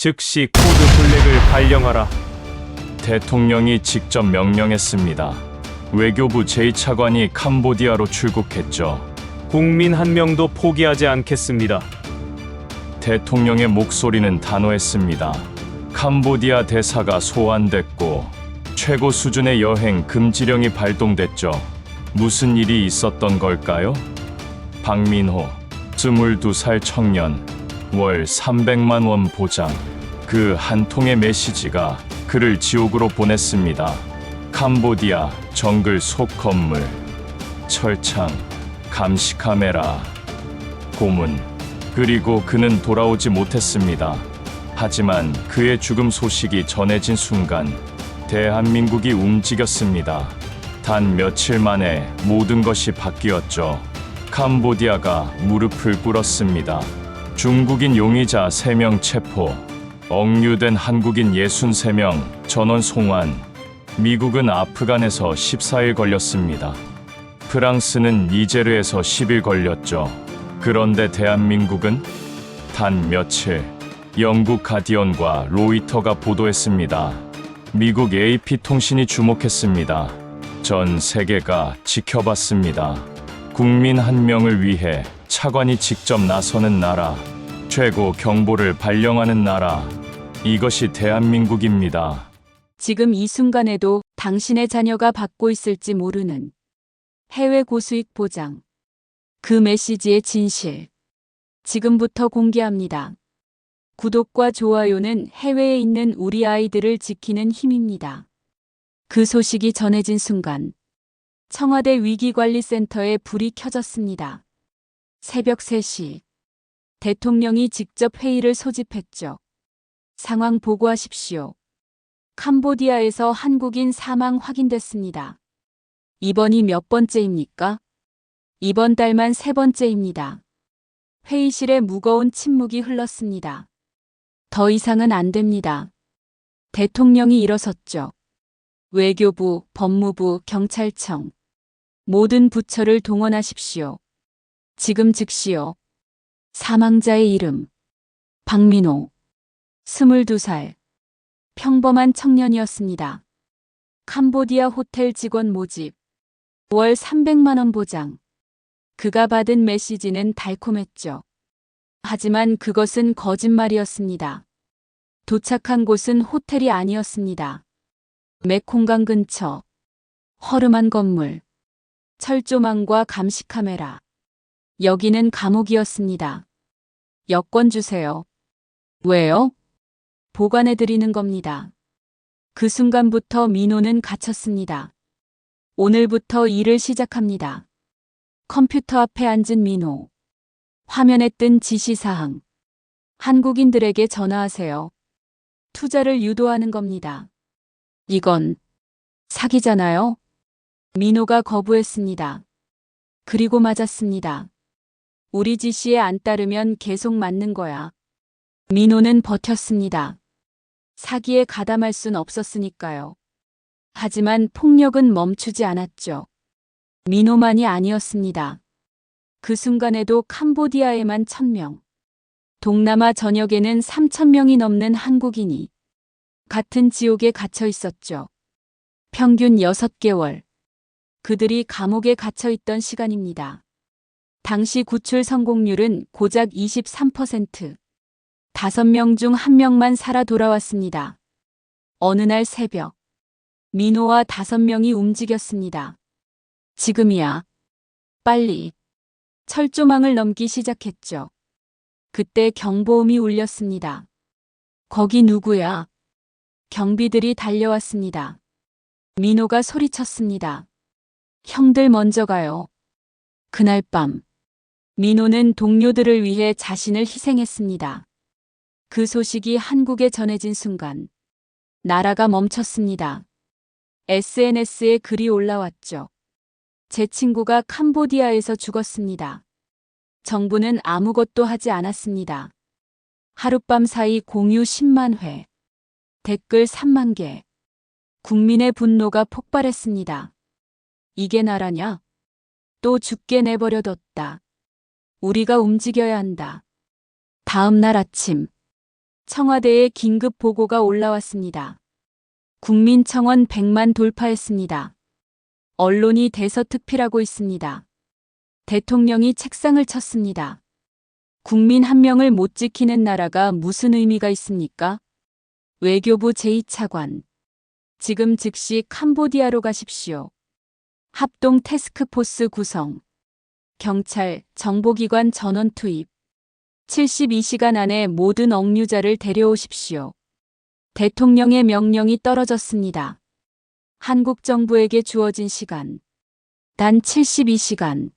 즉시 코드 블랙을 발령하라. 대통령이 직접 명령했습니다. 외교부 제2차관이 캄보디아로 출국했죠. 국민 한 명도 포기하지 않겠습니다. 대통령의 목소리는 단호했습니다. 캄보디아 대사가 소환됐고 최고 수준의 여행 금지령이 발동됐죠. 무슨 일이 있었던 걸까요? 박민호, 22살 청년, 월 300만 원 보장. 그 한 통의 메시지가 그를 지옥으로 보냈습니다. 캄보디아 정글 속 건물, 철창, 감시 카메라, 고문. 그리고 그는 돌아오지 못했습니다. 하지만 그의 죽음 소식이 전해진 순간 대한민국이 움직였습니다. 단 며칠 만에 모든 것이 바뀌었죠. 캄보디아가 무릎을 꿇었습니다. 중국인 용의자 3명 체포, 억류된 한국인 63명 전원 송환, 미국은 아프간에서 14일 걸렸습니다. 프랑스는 니제르에서 10일 걸렸죠. 그런데 대한민국은 단 며칠 영국 가디언과 로이터가 보도했습니다. 미국 AP통신이 주목했습니다. 전 세계가 지켜봤습니다. 국민 한 명을 위해 차관이 직접 나서는 나라, 최고 경보를 발령하는 나라, 이것이 대한민국입니다. 지금 이 순간에도 당신의 자녀가 받고 있을지 모르는 해외 고수익 보장. 그 메시지의 진실. 지금부터 공개합니다. 구독과 좋아요는 해외에 있는 우리 아이들을 지키는 힘입니다. 그 소식이 전해진 순간 청와대 위기관리센터에 불이 켜졌습니다. 새벽 3시 대통령이 직접 회의를 소집했죠. 상황 보고하십시오. 캄보디아에서 한국인 사망 확인됐습니다. 이번이 몇 번째입니까? 이번 달만 세 번째입니다. 회의실에 무거운 침묵이 흘렀습니다. 더 이상은 안 됩니다. 대통령이 일어섰죠. 외교부, 법무부, 경찰청. 모든 부처를 동원하십시오. 지금 즉시요. 사망자의 이름. 박민호. 22살. 평범한 청년이었습니다. 캄보디아 호텔 직원 모집. 월 300만원 보장. 그가 받은 메시지는 달콤했죠. 하지만 그것은 거짓말이었습니다. 도착한 곳은 호텔이 아니었습니다. 메콩강 근처. 허름한 건물. 철조망과 감시 카메라. 여기는 감옥이었습니다. 여권 주세요. 왜요? 보관해 드리는 겁니다. 그 순간부터 민호는 갇혔습니다. 오늘부터 일을 시작합니다. 컴퓨터 앞에 앉은 민호. 화면에 뜬 지시사항. 한국인들에게 전화하세요. 투자를 유도하는 겁니다. 이건 사기잖아요? 민호가 거부했습니다. 그리고 맞았습니다. 우리 지시에 안 따르면 계속 맞는 거야. 민호는 버텼습니다. 사기에 가담할 순 없었으니까요. 하지만 폭력은 멈추지 않았죠. 민호만이 아니었습니다. 그 순간에도 캄보디아에만 1000명, 동남아 전역에는 3000명이 넘는 한국인이 같은 지옥에 갇혀 있었죠. 평균 6개월. 그들이 감옥에 갇혀 있던 시간입니다. 당시 구출 성공률은 고작 23%. 5명 중 1명만 살아 돌아왔습니다. 어느 날 새벽, 민호와 5명이 움직였습니다. 지금이야. 빨리. 철조망을 넘기 시작했죠. 그때 경보음이 울렸습니다. 거기 누구야? 경비들이 달려왔습니다. 민호가 소리쳤습니다. 형들 먼저 가요. 그날 밤, 민호는 동료들을 위해 자신을 희생했습니다. 그 소식이 한국에 전해진 순간, 나라가 멈췄습니다. SNS에 글이 올라왔죠. 제 친구가 캄보디아에서 죽었습니다. 정부는 아무것도 하지 않았습니다. 하룻밤 사이 공유 10만 회, 댓글 3만 개. 국민의 분노가 폭발했습니다. 이게 나라냐? 또 죽게 내버려뒀다. 우리가 움직여야 한다. 다음 날 아침, 청와대에 긴급 보고가 올라왔습니다. 국민청원 100만 돌파했습니다. 언론이 대서특필하고 있습니다. 대통령이 책상을 쳤습니다. 국민 한 명을 못 지키는 나라가 무슨 의미가 있습니까? 외교부 제2차관. 지금 즉시 캄보디아로 가십시오. 합동 테스크포스 구성. 경찰, 정보기관 전원 투입. 72시간 안에 모든 억류자를 데려오십시오. 대통령의 명령이 떨어졌습니다. 한국 정부에게 주어진 시간. 단 72시간.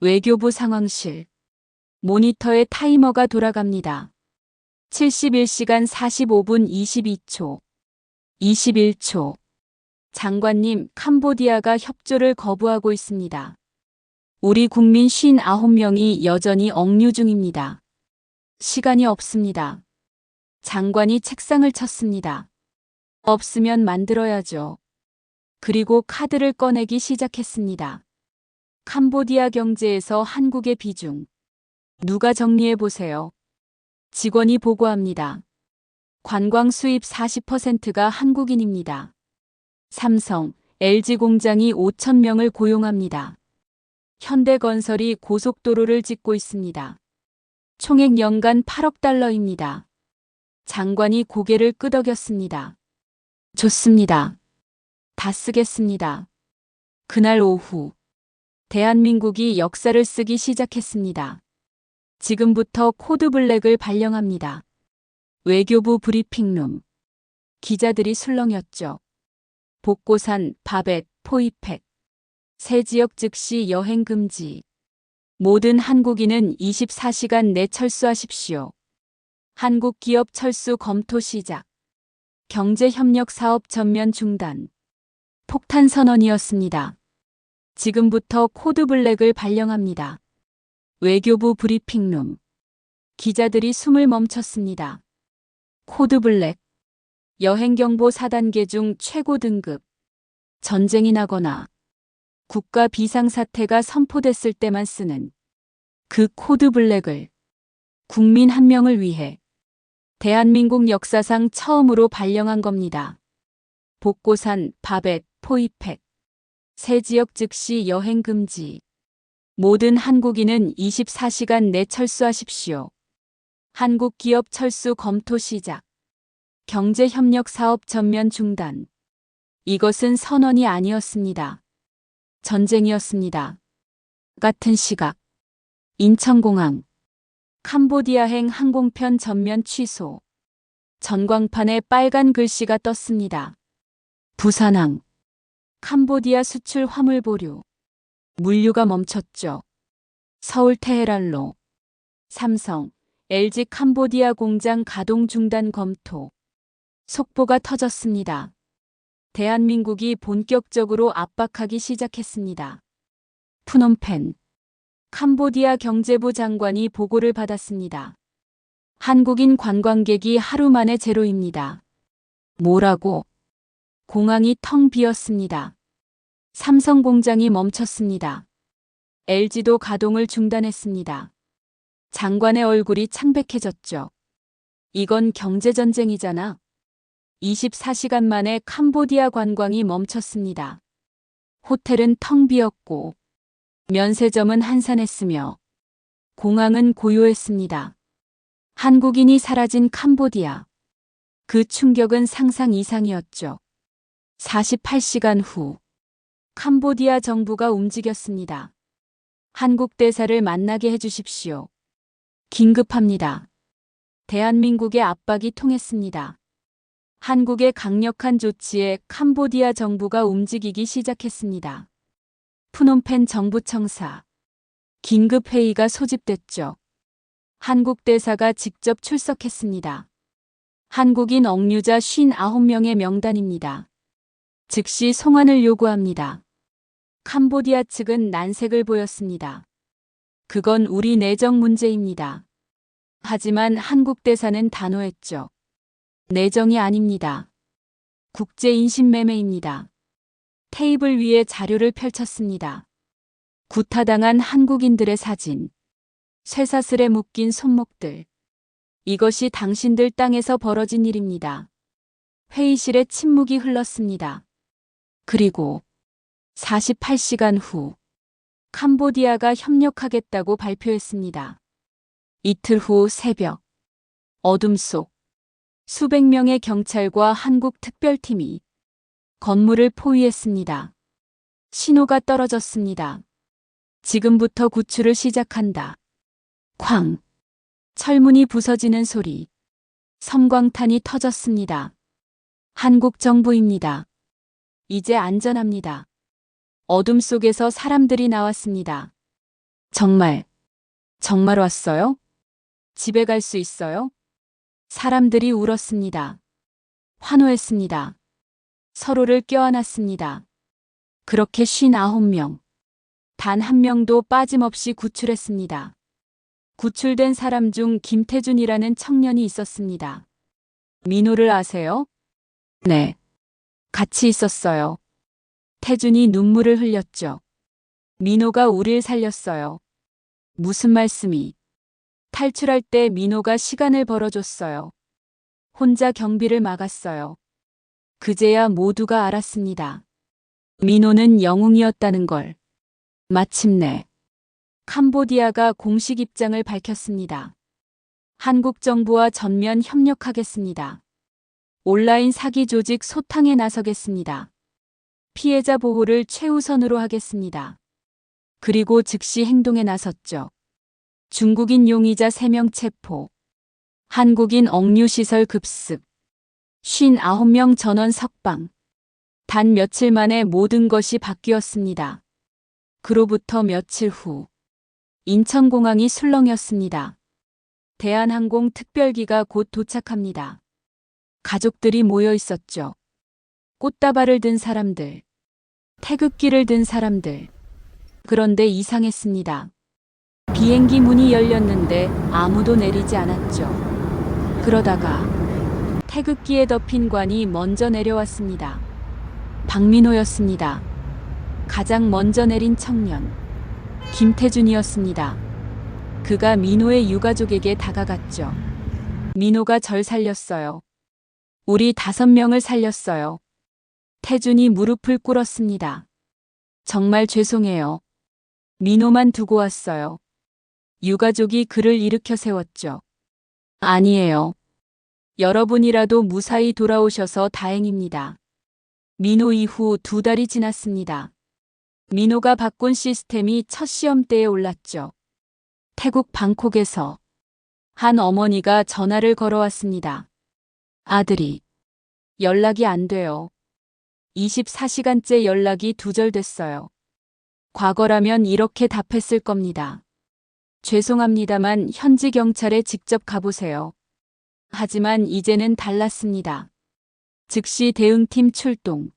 외교부 상황실. 모니터에 타이머가 돌아갑니다. 71시간 45분 22초. 21초. 장관님, 캄보디아가 협조를 거부하고 있습니다. 우리 국민 59명이 여전히 억류 중입니다. 시간이 없습니다. 장관이 책상을 쳤습니다. 없으면 만들어야죠. 그리고 카드를 꺼내기 시작했습니다. 캄보디아 경제에서 한국의 비중. 누가 정리해 보세요. 직원이 보고합니다. 관광 수입 40%가 한국인입니다. 삼성, LG 공장이 5천 명을 고용합니다. 현대건설이 고속도로를 짓고 있습니다. 총액 연간 8억 달러입니다. 장관이 고개를 끄덕였습니다. 좋습니다. 다 쓰겠습니다. 그날 오후, 대한민국이 역사를 쓰기 시작했습니다. 지금부터 코드 블랙을 발령합니다. 외교부 브리핑룸. 기자들이 술렁였죠. 복고산, 바벳, 포이팩. 새 지역 즉시 여행 금지. 모든 한국인은 24시간 내 철수하십시오. 한국 기업 철수 검토 시작. 경제협력 사업 전면 중단. 폭탄 선언이었습니다. 지금부터 코드 블랙을 발령합니다. 외교부 브리핑룸. 기자들이 숨을 멈췄습니다. 코드 블랙. 여행경보 4단계 중 최고 등급. 전쟁이 나거나 국가 비상사태가 선포됐을 때만 쓰는 그 코드 블랙을 국민 한 명을 위해 대한민국 역사상 처음으로 발령한 겁니다. 복고산, 바벳, 포이팩. 새 지역 즉시 여행 금지. 모든 한국인은 24시간 내 철수하십시오. 한국 기업 철수 검토 시작. 경제협력 사업 전면 중단. 이것은 선언이 아니었습니다. 전쟁이었습니다. 같은 시각. 인천공항. 캄보디아행 항공편 전면 취소. 전광판에 빨간 글씨가 떴습니다. 부산항. 캄보디아 수출 화물 보류. 물류가 멈췄죠. 서울 테헤란로. 삼성, LG 캄보디아 공장 가동 중단 검토. 속보가 터졌습니다. 대한민국이 본격적으로 압박하기 시작했습니다. 푸놈펜. 캄보디아 경제부 장관이 보고를 받았습니다. 한국인 관광객이 하루 만에 제로입니다. 뭐라고? 공항이 텅 비었습니다. 삼성 공장이 멈췄습니다. LG도 가동을 중단했습니다. 장관의 얼굴이 창백해졌죠. 이건 경제전쟁이잖아. 24시간 만에 캄보디아 관광이 멈췄습니다. 호텔은 텅 비었고, 면세점은 한산했으며, 공항은 고요했습니다. 한국인이 사라진 캄보디아. 그 충격은 상상 이상이었죠. 48시간 후, 캄보디아 정부가 움직였습니다. 한국 대사를 만나게 해주십시오. 긴급합니다. 대한민국의 압박이 통했습니다. 한국의 강력한 조치에 캄보디아 정부가 움직이기 시작했습니다. 푸놈펜 정부청사. 긴급회의가 소집됐죠. 한국 대사가 직접 출석했습니다. 한국인 억류자 59명의 명단입니다. 즉시 송환을 요구합니다. 캄보디아 측은 난색을 보였습니다. 그건 우리 내정 문제입니다. 하지만 한국 대사는 단호했죠. 내정이 아닙니다. 국제 인신매매입니다. 테이블 위에 자료를 펼쳤습니다. 구타당한 한국인들의 사진. 쇠사슬에 묶인 손목들. 이것이 당신들 땅에서 벌어진 일입니다. 회의실에 침묵이 흘렀습니다. 그리고 48시간 후 캄보디아가 협력하겠다고 발표했습니다. 이틀 후 새벽 어둠 속 수백 명의 경찰과 한국 특별팀이 건물을 포위했습니다. 신호가 떨어졌습니다. 지금부터 구출을 시작한다. 쾅. 철문이 부서지는 소리. 섬광탄이 터졌습니다. 한국 정부입니다. 이제 안전합니다. 어둠 속에서 사람들이 나왔습니다. 정말, 정말 왔어요? 집에 갈 수 있어요? 사람들이 울었습니다. 환호했습니다. 서로를 껴안았습니다. 그렇게 59명. 단 한 명도 빠짐없이 구출했습니다. 구출된 사람 중 김태준이라는 청년이 있었습니다. 민호를 아세요? 네. 같이 있었어요. 태준이 눈물을 흘렸죠. 민호가 우릴 살렸어요. 무슨 말씀이? 탈출할 때 민호가 시간을 벌어줬어요. 혼자 경비를 막았어요. 그제야 모두가 알았습니다. 민호는 영웅이었다는 걸. 마침내 캄보디아가 공식 입장을 밝혔습니다. 한국 정부와 전면 협력하겠습니다. 온라인 사기 조직 소탕에 나서겠습니다. 피해자 보호를 최우선으로 하겠습니다. 그리고 즉시 행동에 나섰죠. 중국인 용의자 3명 체포. 한국인 억류시설 급습. 59명 전원 석방. 단 며칠 만에 모든 것이 바뀌었습니다. 그로부터 며칠 후 인천공항이 술렁였습니다. 대한항공 특별기가 곧 도착합니다. 가족들이 모여 있었죠. 꽃다발을 든 사람들, 태극기를 든 사람들. 그런데 이상했습니다. 비행기 문이 열렸는데 아무도 내리지 않았죠. 그러다가 태극기에 덮인 관이 먼저 내려왔습니다. 박민호였습니다. 가장 먼저 내린 청년. 김태준이었습니다. 그가 민호의 유가족에게 다가갔죠. 민호가 절 살렸어요. 우리 다섯 명을 살렸어요. 태준이 무릎을 꿇었습니다. 정말 죄송해요. 민호만 두고 왔어요. 유가족이 그를 일으켜 세웠죠. 아니에요. 여러분이라도 무사히 돌아오셔서 다행입니다. 민호 이후 두 달이 지났습니다. 민호가 바꾼 시스템이 첫 시험대에 올랐죠. 태국 방콕에서 한 어머니가 전화를 걸어왔습니다. 아들이 연락이 안 돼요. 24시간째 연락이 두절됐어요. 과거라면 이렇게 답했을 겁니다. 죄송합니다만 현지 경찰에 직접 가보세요. 하지만 이제는 달랐습니다. 즉시 대응팀 출동.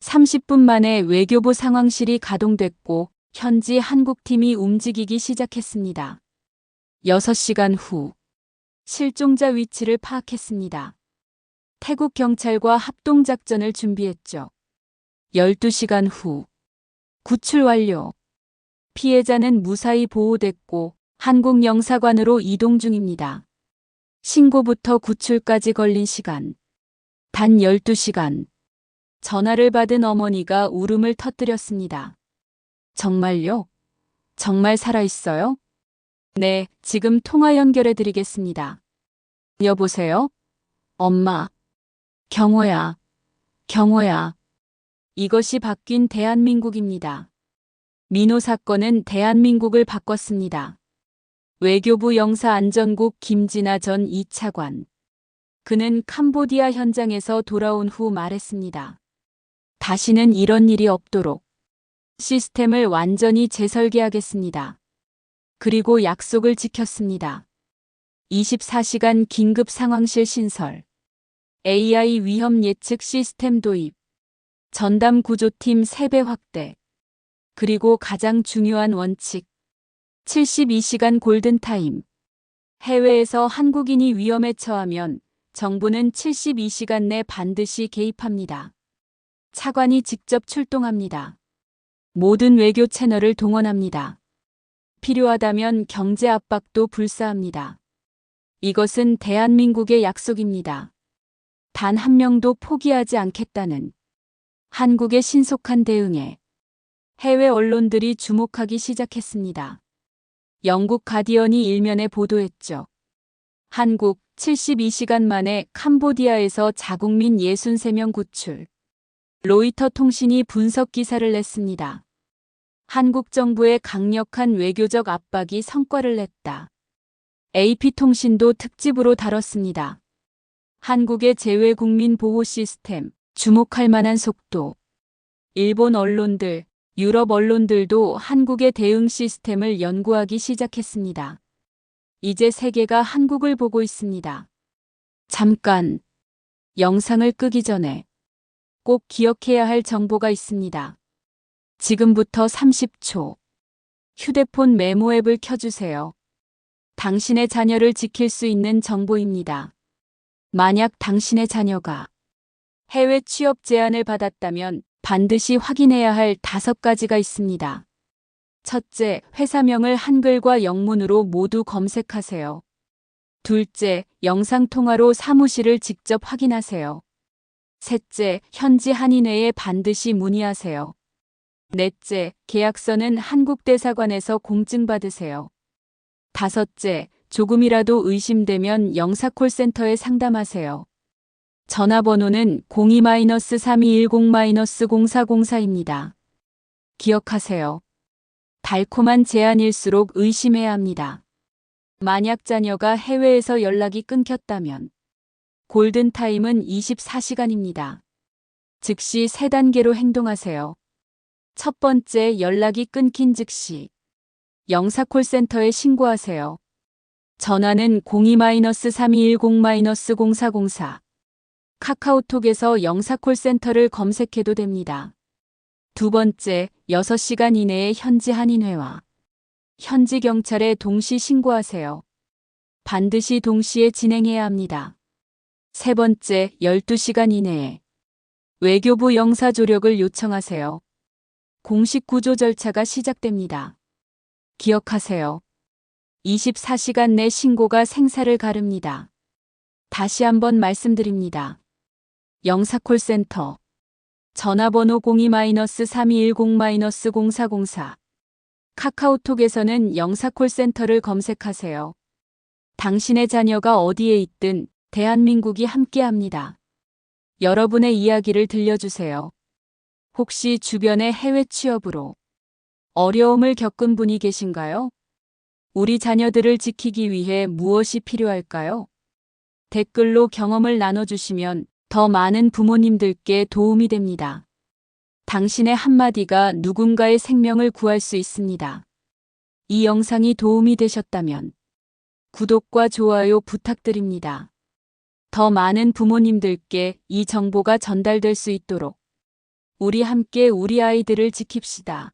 30분 만에 외교부 상황실이 가동됐고 현지 한국팀이 움직이기 시작했습니다. 6시간 후 실종자 위치를 파악했습니다. 태국 경찰과 합동작전을 준비했죠. 12시간 후 구출 완료. 피해자는 무사히 보호됐고 한국 영사관으로 이동 중입니다. 신고부터 구출까지 걸린 시간. 단 12시간. 전화를 받은 어머니가 울음을 터뜨렸습니다. 정말요? 정말 살아있어요? 네, 지금 통화 연결해 드리겠습니다. 여보세요? 엄마. 경호야. 경호야. 이것이 바뀐 대한민국입니다. 민호 사건은 대한민국을 바꿨습니다. 외교부 영사안전국 김진아 전 2차관. 그는 캄보디아 현장에서 돌아온 후 말했습니다. 다시는 이런 일이 없도록 시스템을 완전히 재설계하겠습니다. 그리고 약속을 지켰습니다. 24시간 긴급 상황실 신설, AI 위험 예측 시스템 도입, 전담 구조팀 3배 확대, 그리고 가장 중요한 원칙, 72시간 골든타임. 해외에서 한국인이 위험에 처하면 정부는 72시간 내 반드시 개입합니다. 차관이 직접 출동합니다. 모든 외교 채널을 동원합니다. 필요하다면 경제 압박도 불사합니다. 이것은 대한민국의 약속입니다. 단 한 명도 포기하지 않겠다는 한국의 신속한 대응에 해외 언론들이 주목하기 시작했습니다. 영국 가디언이 일면에 보도했죠. 한국 72시간 만에 캄보디아에서 자국민 63명 구출. 로이터 통신이 분석 기사를 냈습니다. 한국 정부의 강력한 외교적 압박이 성과를 냈다. AP통신도 특집으로 다뤘습니다. 한국의 재외국민 보호 시스템, 주목할 만한 속도. 일본 언론들, 유럽 언론들도 한국의 대응 시스템을 연구하기 시작했습니다. 이제 세계가 한국을 보고 있습니다. 잠깐, 영상을 끄기 전에 꼭 기억해야 할 정보가 있습니다. 지금부터 30초. 휴대폰 메모 앱을 켜주세요. 당신의 자녀를 지킬 수 있는 정보입니다. 만약 당신의 자녀가 해외 취업 제안을 받았다면 반드시 확인해야 할 다섯 가지가 있습니다. 첫째, 회사명을 한글과 영문으로 모두 검색하세요. 둘째, 영상통화로 사무실을 직접 확인하세요. 셋째, 현지 한인회에 반드시 문의하세요. 넷째, 계약서는 한국대사관에서 공증받으세요. 다섯째, 조금이라도 의심되면 영사콜센터에 상담하세요. 전화번호는 02-3210-0404입니다. 기억하세요. 달콤한 제안일수록 의심해야 합니다. 만약 자녀가 해외에서 연락이 끊겼다면 골든타임은 24시간입니다. 즉시 세 단계로 행동하세요. 첫 번째 연락이 끊긴 즉시 영사콜센터에 신고하세요. 전화는 02-3210-0404 카카오톡에서 영사콜센터를 검색해도 됩니다. 두 번째, 6시간 이내에 현지 한인회와 현지 경찰에 동시 신고하세요. 반드시 동시에 진행해야 합니다. 세 번째, 12시간 이내에 외교부 영사 조력을 요청하세요. 공식 구조 절차가 시작됩니다. 기억하세요. 24시간 내 신고가 생사를 가릅니다. 다시 한번 말씀드립니다. 영사콜센터 전화번호 02-3210-0404 카카오톡에서는 영사콜센터를 검색하세요. 당신의 자녀가 어디에 있든 대한민국이 함께합니다. 여러분의 이야기를 들려주세요. 혹시 주변에 해외 취업으로 어려움을 겪은 분이 계신가요? 우리 자녀들을 지키기 위해 무엇이 필요할까요? 댓글로 경험을 나눠주시면 더 많은 부모님들께 도움이 됩니다. 당신의 한마디가 누군가의 생명을 구할 수 있습니다. 이 영상이 도움이 되셨다면 구독과 좋아요 부탁드립니다. 더 많은 부모님들께 이 정보가 전달될 수 있도록 우리 함께 우리 아이들을 지킵시다.